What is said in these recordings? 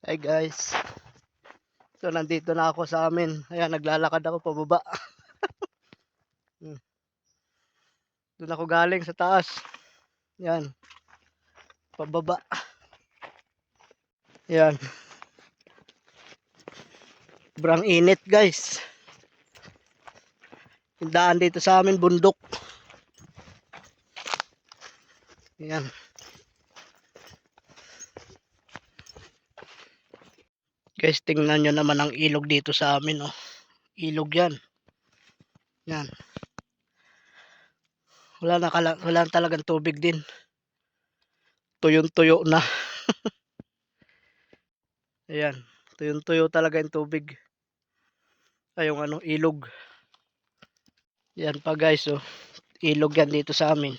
Hi guys. So nandito na ako sa amin. Ayan, naglalakad ako pababa. Hmm. Doon ako galing sa taas. Yan. Pababa. Yan. Sobrang init guys. Yung dito sa amin bundok. Yan. Guys, tingnan nyo naman ang ilog dito sa amin. Oh. Ilog yan. Yan. Wala na, wala na talagang tubig din. Tuyong-tuyo na. Ayan. Tuyong-tuyo talaga yung tubig. Ay, yung ano, ilog. Yan pa guys, oh. Ilog yan dito sa amin.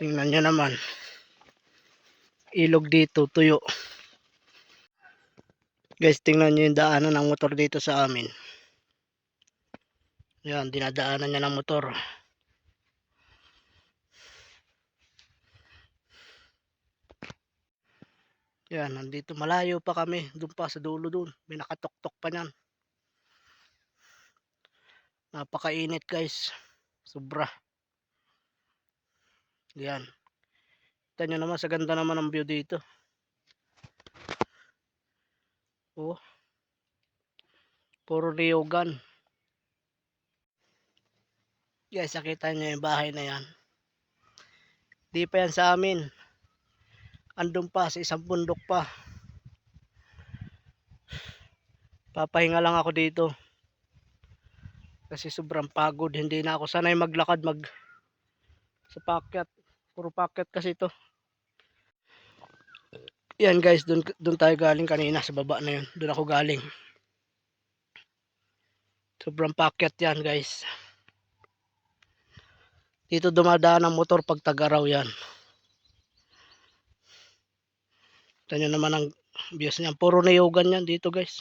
Tingnan nyo naman. Ilog dito, tuyo. Guys, tingnan nyo yung daanan ng motor dito sa amin. Yan, dinadaanan niya ng motor. Yan, nandito malayo pa kami. Doon pa sa dulo doon. May nakatok-tok pa niyan. Napakainit guys. Sobra. Yan. Kita nyo naman sa ganda naman ng view dito. Oh. Puro riogan. Guys, nakita nyo yung bahay na yan. Di pa yan sa amin. Andun pa sa isang bundok pa. Papahinga lang ako dito. Kasi sobrang pagod. Hindi na ako sanay maglakad mag sa pakyat. Puro pakyat kasi ito. Yan guys, dun, dun tayo galing kanina sa baba na yun. Dun ako galing. Sobrang pakyat yan guys. Dito dumadaan ang motor pag tagaraw yan. Ito naman ang views niyan. Puro niyugan yan dito guys.